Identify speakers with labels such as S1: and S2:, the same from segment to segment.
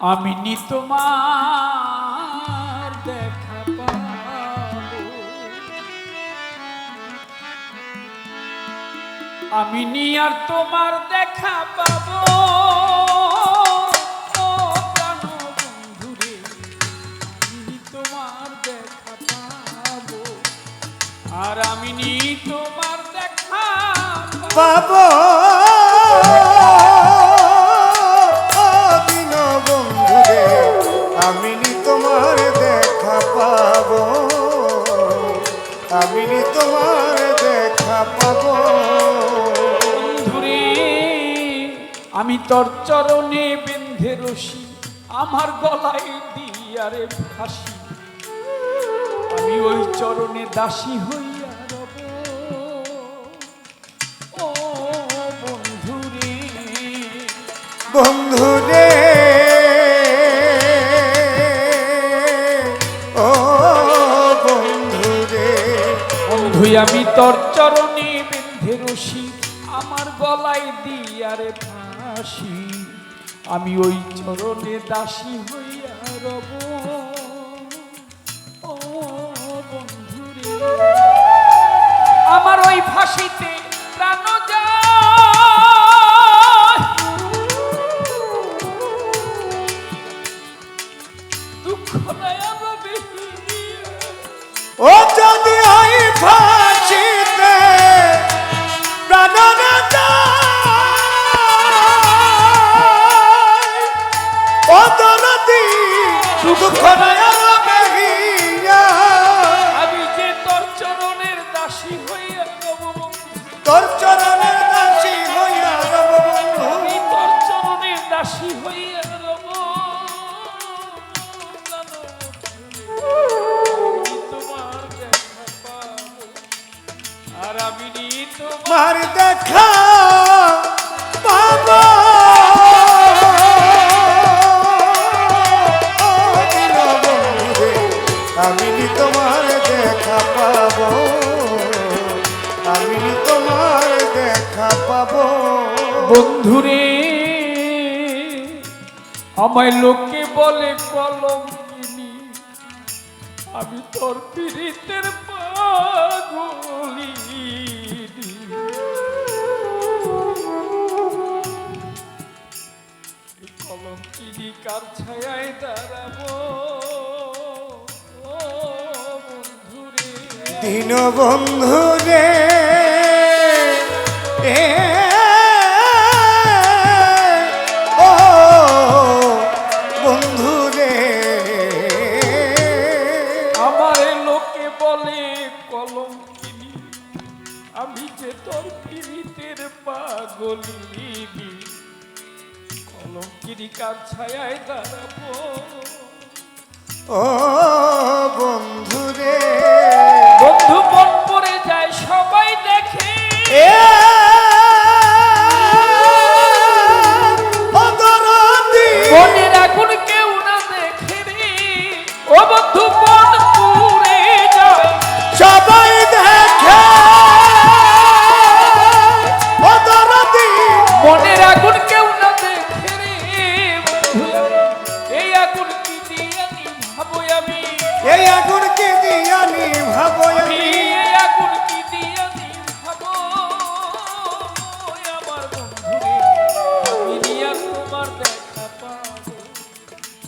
S1: আমি নি তোমার দেখা আমি নি আর তোমার দেখা পাবো। আর আমি নি তোমার দেখা পাবো।
S2: আমি
S1: তোর চরণে বেঁধে রশি আমার গলায় দিয়ারে ফাঁসি। আমি ওই চরণে দাসী হইয়া রব। ও বন্ধুরে
S2: বন্ধুরে
S1: বন্ধুই, আমি তোর চরণে বিন্ধে রসি, আমার গলায় দিয়ারে ফাঁসি। আমি ওই চরণে দাসী হইয়া রব। দুঃখ আমি যে তোর চরণের দাসী হইয়া রব বন্ধু।
S2: তোর চরণের দাসী হইয়া
S1: আমি তোর চরণের দাসী হইয়া। আর আমি তোমার
S2: দেখা তোমার দেখা পাবো। আমি তোমার দেখা পাবো।
S1: বন্ধুরে, আমায় লোকে বলে কলম আমি তোর পীড়িতের পাগলি কলম কিনি, কার ছায় দাঁড়াবো? বন্ধুরে
S2: দিন বন্ধুরে এ ও বন্ধুরে
S1: আমার লোকে বলে কলম কিনি আমি যে তোর পীড়িতের পাগলি কলম কিনি কার ছায় দাঁড়াবো?
S2: ও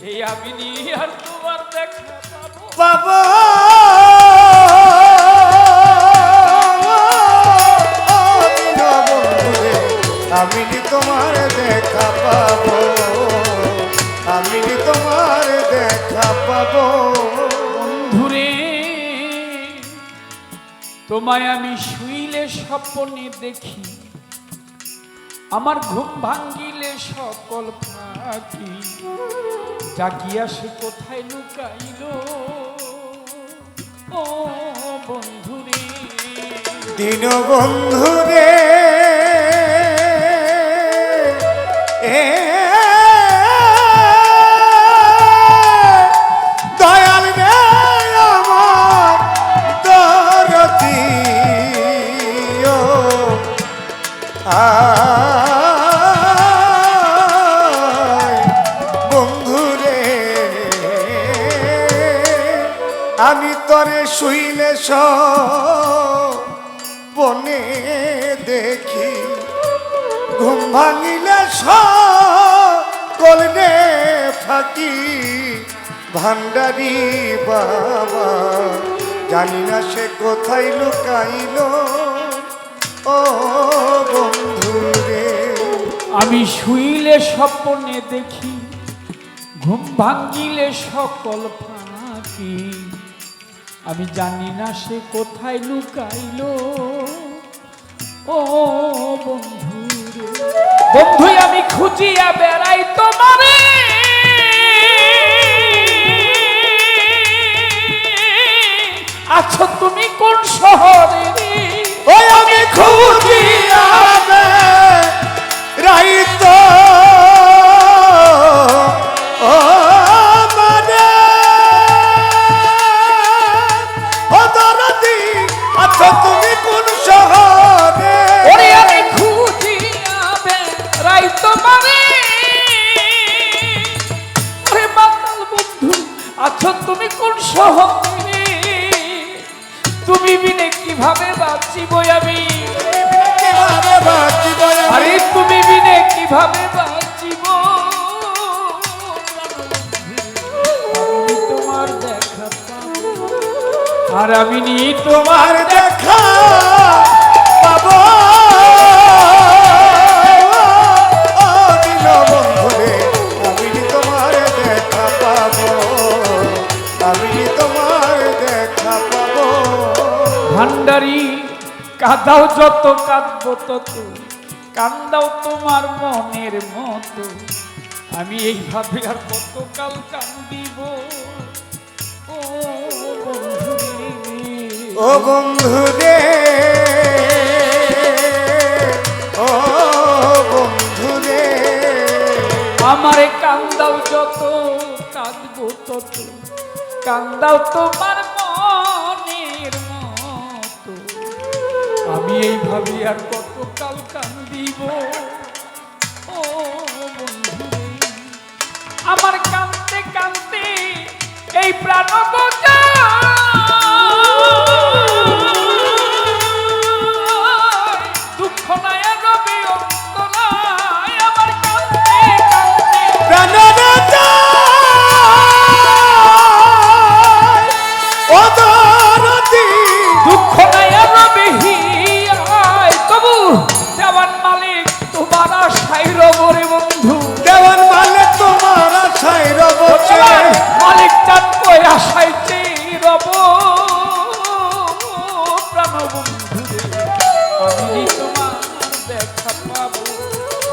S1: এই আমি আর তোমার দেখা পাবো। আমি তোমার দেখা পাবো?
S2: আমি তোমার দেখা পাবো?
S1: বন্ধুরে তোমায় আমি শুইলে স্বপ্নে দেখি। আমার ঘুম ভাঙ্গিলে সকল ফাঁকি জাগিয়া সে কোথায় লুকাইল? ও বন্ধুরে।
S2: দিন বন্ধুরে এ দয়াল বনে দেখি। ঘুম ভাঙিলে কলনে ফাঁকি ভান্ডারি বাবা, জানি না সে কোথায় লুকাইল। ও বন্ধু রে।
S1: আমি শুইলে স্বপ্নে দেখি, ঘুম ভাঙিলে সকল ফাঁকি। আমি জানি না সে কোথায় লুকাইল। ও বন্ধু বন্ধু আমি খুঁজিয়া বেড়াই তোমার।
S2: আচ্ছা তুমি কোন শহরে
S1: বেড়াই তোমারে ওরে বাতাল বন্ধু, আছো তুমি কোন শহরে তুমি বিনে কীভাবে বাঁচিব আমি? আরে তুমি বিনে কীভাবে বাঁচিব? আমি তোমার দেখা আর আমি তোমার ভান্ডারি কাঁদাও যত কাঁদবো তত কান্দাও তোমার মনের মতো। আমি এইভাবে আর কতকাল কান্দিব। ও
S2: বন্ধু রে ও বন্ধু রে
S1: আমারে কান্দাও যত কাঁদবো তত কান্দাও তোমার আমি এইভাবে আর কতকাল কান্দিব? ও বন্ধু আমার কান্দতে কান্দতে এই প্রাণ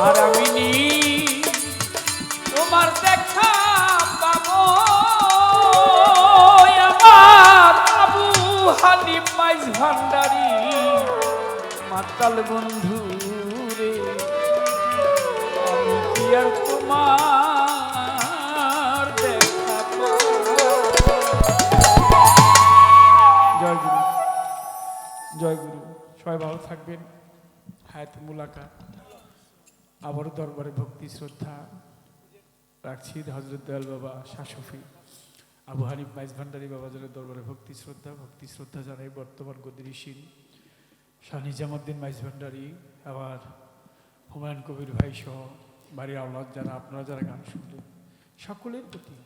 S1: আর তোমার দেখা পাবো আমার আবু হানিফ মাইজ ভান্ডারি। মাতাল বন্ধু রে, আমি জয় গুরু জয় গুরু। সবাই ভালো থাকবেন। হায়াত মুলাকাত। আবারও দরবারে ভক্তি, শ্রদ্ধা রাখছি। হজরত দয়াল বাবা শাসফি, আবু হানিফ মাইজ ভান্ডারী বাবাজানের দরবারে ভক্তি, শ্রদ্ধা ভক্তি, শ্রদ্ধা জানাই বর্তমান গদির শিল শাহ নিজামুদ্দিন মাইজ ভান্ডারী আবার হুমায়ুন কবির ভাই সহ বাড়ির আওলাদ যারা, আপনারা যারা গান শুনলেন, সকলের প্রতি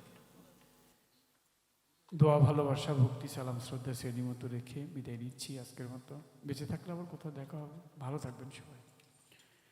S1: দোয়া, ভালোবাসা, ভক্তি, সালাম, শ্রদ্ধা শ্রেণি মতো রেখে বিদায় নিচ্ছি আজকের মতো। বেঁচে থাকলে আবার কোথাও দেখা হবে। ভালো থাকবেন সবাই।